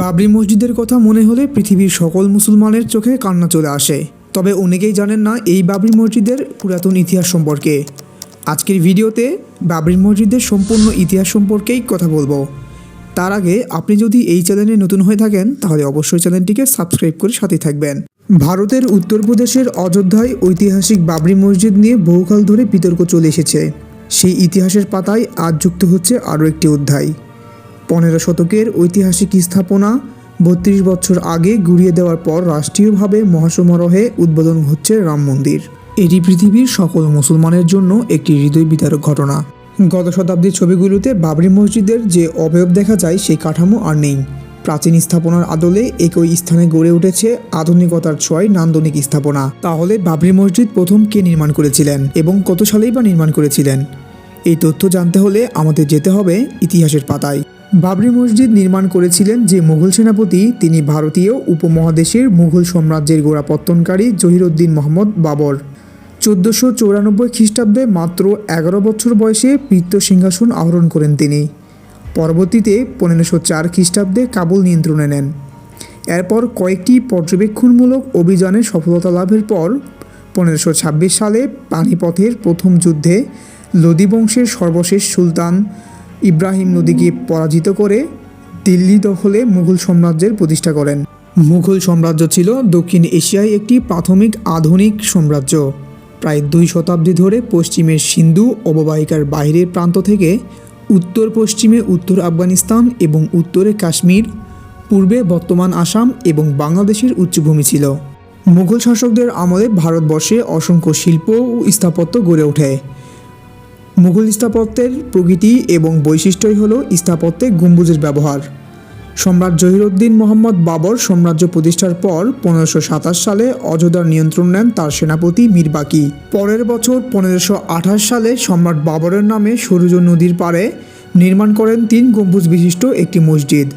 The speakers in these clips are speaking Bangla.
বাবরি মসজিদের কথা মনে হলে পৃথিবীর সকল মুসলমানের চোখে কান্না চলে আসে। তবে অনেকেই জানেন না এই বাবরি মসজিদের পুরাতন ইতিহাস সম্পর্কে। আজকের ভিডিওতে বাবরি মসজিদের সম্পূর্ণ ইতিহাস সম্পর্কেই কথা বলব। তার আগে আপনি যদি এই চ্যানেলে নতুন হয়ে থাকেন, তাহলে অবশ্যই চ্যানেলটিকে সাবস্ক্রাইব করে সাথে থাকবেন। ভারতের উত্তরপ্রদেশের অযোধ্যায় ঐতিহাসিক বাবরি মসজিদ নিয়ে বহুকাল ধরে বিতর্ক চলে এসেছে। সেই ইতিহাসের পাতায় আজ যুক্ত হচ্ছে আরও একটি অধ্যায়। পনেরো শতকের ঐতিহাসিক স্থাপনা বত্রিশ বছর আগে গুড়িয়ে দেওয়ার পর রাষ্ট্রীয়ভাবে মহাসমারোহে উদ্বোধন হচ্ছে রাম মন্দির। এটি পৃথিবীর সকল মুসলমানের জন্য একটি হৃদয় বিতারক ঘটনা। গত শতাব্দীর ছবিগুলোতে বাবরি মসজিদের যে অবয়ব দেখা যায় সেই কাঠামো আর নেই। প্রাচীন স্থাপনার আদলে একই স্থানে গড়ে উঠেছে আধুনিকতার ছয় নান্দনিক স্থাপনা। তাহলে বাবরি মসজিদ প্রথম কে নির্মাণ করেছিলেন এবং কত সালেই বা নির্মাণ করেছিলেন? এই তথ্য জানতে হলে আমাদের যেতে হবে ইতিহাসের পাতায়। বাবরি মসজিদ নির্মাণ করেছিলেন যে মুঘল সেনাপতি, তিনি ভারতীয় উপমহাদেশের মুঘল সাম্রাজ্যের গোড়াপত্তনকারী জহিরুদ্দিন মোহাম্মদ বাবর। চোদ্দোশো চৌরানব্বই খ্রিস্টাব্দে মাত্র এগারো বছর বয়সে পিত্ত সিংহাসন আহরণ করেন তিনি। পরবর্তীতে পনেরোশো চার খ্রিস্টাব্দে কাবুল নিয়ন্ত্রণে নেন। এরপর কয়েকটি পর্যবেক্ষণমূলক অভিযানে সফলতা লাভের পর পনেরোশো ছাব্বিশ সালে পানিপথের প্রথম যুদ্ধে লোদি বংশের সর্বশেষ সুলতান ইব্রাহিম নদীকে পরাজিত করে দিল্লি দখলে মুঘল সাম্রাজ্যের প্রতিষ্ঠা করেন। মুঘল সাম্রাজ্য ছিল দক্ষিণ এশিয়ায় একটি প্রাথমিক আধুনিক সাম্রাজ্য। প্রায় দুই শতাব্দী ধরে পশ্চিমের সিন্ধু অববাহিকার বাইরের প্রান্ত থেকে উত্তর পশ্চিমে উত্তর আফগানিস্তান এবং উত্তরে কাশ্মীর, পূর্বে বর্তমান আসাম এবং বাংলাদেশের উচ্চভূমি ছিল। মুঘল শাসকদের আমলে ভারতবর্ষে অসংখ্য শিল্প ও স্থাপত্য গড়ে ওঠে। মুঘল স্থাপত্যের প্রকৃতি এবং বৈশিষ্ট্যই হল স্থাপত্যে গম্বুজের ব্যবহার। সম্রাট জহিরুদ্দিন মোহাম্মদ বাবর সাম্রাজ্য প্রতিষ্ঠার পর পনেরোশো সাতাশ সালে অযোধ্যার নিয়ন্ত্রণ নেন তার সেনাপতি মীরবাকি। পরের বছর পনেরোশো আঠাশ সালে সম্রাট বাবরের নামে সরুজ নদীর পাড়ে নির্মাণ করেন তিন গম্বুজ বিশিষ্ট একটি মসজিদ।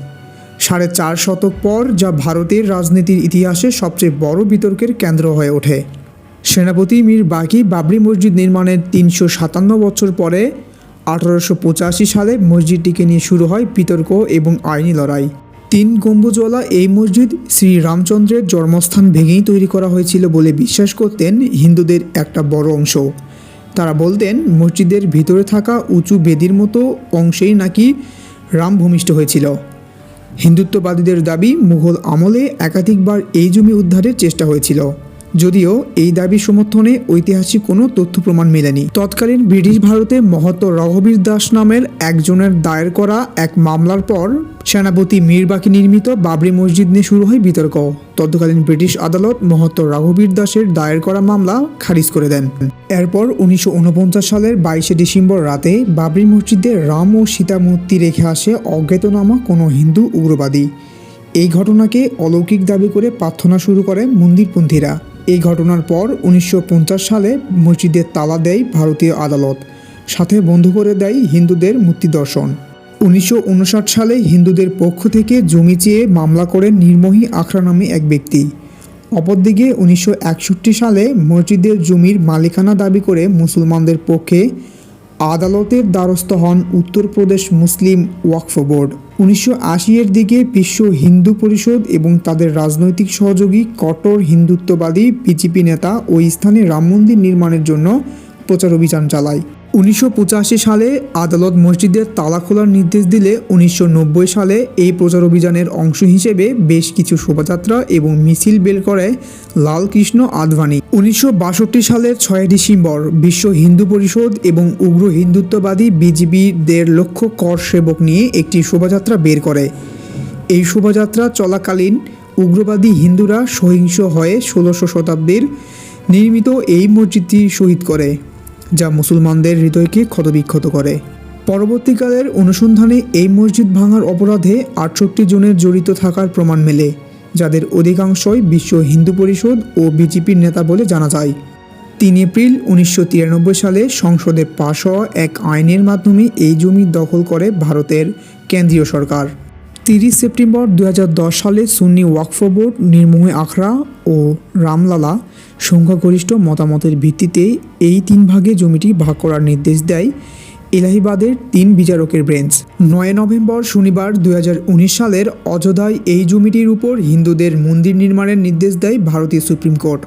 সাড়ে চার শতক পর যা ভারতের রাজনীতির ইতিহাসে সবচেয়ে বড় বিতর্কের কেন্দ্র হয়ে ওঠে। সেনাপতি মীর বাকি বাবরি মসজিদ নির্মাণের তিনশো সাতান্ন বছর পরে আঠারোশো পঁচাশি সালে মসজিদটিকে নিয়ে শুরু হয় বিতর্ক এবং আইনি লড়াই। তিন গম্বুজওয়ালা এই মসজিদ শ্রী রামচন্দ্রের জন্মস্থান ভেঙেই তৈরি করা হয়েছিল বলে বিশ্বাস করতেন হিন্দুদের একটা বড় অংশ। তারা বলতেন, মসজিদের ভিতরে থাকা উঁচু বেদির মতো অংশেই নাকি রাম ভূমিষ্ঠ হয়েছিল। হিন্দুত্ববাদীদের দাবি, মুঘল আমলে একাধিকবার এই জমি উদ্ধারের চেষ্টা হয়েছিল। যদিও এই দাবি সমর্থনে ঐতিহাসিক কোনো তথ্য প্রমাণ মেলেনি। তৎকালীন ব্রিটিশ ভারতে মহত্ত রঘবীর দাস নামের একজনের দায়ের করা এক মামলার পর সেনাপতি মীরবাকি নির্মিত বাবরি মসজিদ নিয়ে শুরু হয় বিতর্ক। তৎকালীন ব্রিটিশ আদালত মহত্ত রঘবীর দাসের দায়ের করা মামলা খারিজ করে দেন। এরপর উনিশশো ঊনপঞ্চাশ সালের বাইশে ডিসেম্বর রাতে বাবরি মসজিদে রাম ও সীতা মূর্তি রেখে আসে অজ্ঞাতনামা কোনো হিন্দু উগ্রবাদী। এই ঘটনাকে অলৌকিক দাবি করে প্রার্থনা শুরু করে মন্দিরপন্থীরা। এই ঘটনার পর উনিশশো পঞ্চাশ সালে মসজিদের তালা দেয় ভারতীয় আদালত, সাথে বন্ধ করে দেয় হিন্দুদের মুক্তি দর্শন। উনিশশো সালে হিন্দুদের পক্ষ থেকে জমি চেয়ে মামলা করেন নির্মোহী আখড়া নামে এক ব্যক্তি। অপরদিকে উনিশশো একষট্টি সালে মসজিদের জমির মালিকানা দাবি করে মুসলমানদের পক্ষে আদালতের দ্বারস্থ হন উত্তরপ্রদেশ মুসলিম ওয়াকফ বোর্ড। উনিশশো আশি এর দিকে বিশ্ব হিন্দু পরিষদ এবং তাদের রাজনৈতিক সহযোগী কট্টর হিন্দুত্ববাদী বিজেপি নেতা ওই স্থানে রাম মন্দির নির্মাণের জন্য প্রচার অভিযান চালায়। উনিশশো পঁচাশি সালে আদালত মসজিদের তালা খোলার নির্দেশ দিলে উনিশশো নব্বই সালে এই প্রচার অভিযানের অংশ হিসেবে বেশ কিছু শোভাযাত্রা এবং মিছিল বের করে লালকৃষ্ণ আদভানি। উনিশশো সালের ছয় ডিসেম্বর বিশ্ব হিন্দু পরিষদ এবং উগ্র হিন্দুত্ববাদী বিজেপি দেড় লক্ষ কর সেবক নিয়ে একটি শোভাযাত্রা বের করে। এই শোভাযাত্রা চলাকালীন উগ্রবাদী হিন্দুরা সহিংস হয়ে ষোলোশো শতাব্দীর নির্মিত এই মসজিদটি শহীদ করে। যা মুসলমানদের হৃদয়কে ক্ষতবিক্ষত করে। পরবর্তীকালের অনুসন্ধানে এই মসজিদ ভাঙার অপরাধে আটষট্টি জনের জড়িত থাকার প্রমাণ মেলে, যাদের অধিকাংশই বিশ্ব হিন্দু পরিষদ ও বিজেপির নেতা বলে জানা যায়। তিন এপ্রিল উনিশশো তিরানব্বই সালে সংসদে পাশ হওয়া এক আইনের মাধ্যমে এই জমি দখল করে ভারতের কেন্দ্রীয় সরকার। তিরিশ সেপ্টেম্বর দু হাজার দশ সালে সুন্নি ওয়াকফ বোর্ড, নির্মোহে আখড়া ও রামলালা সংখ্যাগরিষ্ঠ মতামতের ভিত্তিতে এই তিন ভাগে জমিটি ভাগ করার নির্দেশ দেয় এলাহিবাদের তিন বিচারকের বেঞ্চ নয় নভেম্বর শনিবার দু হাজার উনিশ সালের অযোধ্যায় এই জমিটির উপর হিন্দুদের মন্দির নির্মাণের নির্দেশ দেয় ভারতীয় সুপ্রিম কোর্ট।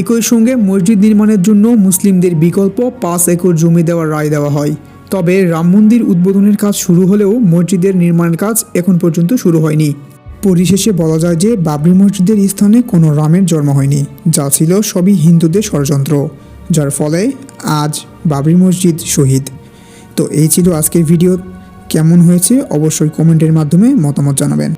একই সঙ্গে মসজিদ নির্মাণের জন্য মুসলিমদের বিকল্প পাঁচ একর জমি দেওয়ার রায় দেওয়া হয়। তবে রাম মন্দির উদ্বোধনের কাজ শুরু হলেও মসজিদের নির্মাণের কাজ এখন পর্যন্ত শুরু হয়নি। পরিশেষে বলা যায় যে বাবরি মসজিদের স্থানে কোনো রামের জন্ম হয়নি, যা ছিল সবই হিন্দুদের ষড়যন্ত্র, যার ফলে আজ বাবরি মসজিদ শহীদ। তো এই ছিল আজকের ভিডিও। কেমন হয়েছে অবশ্যই কমেন্টের মাধ্যমে মতামত জানাবেন।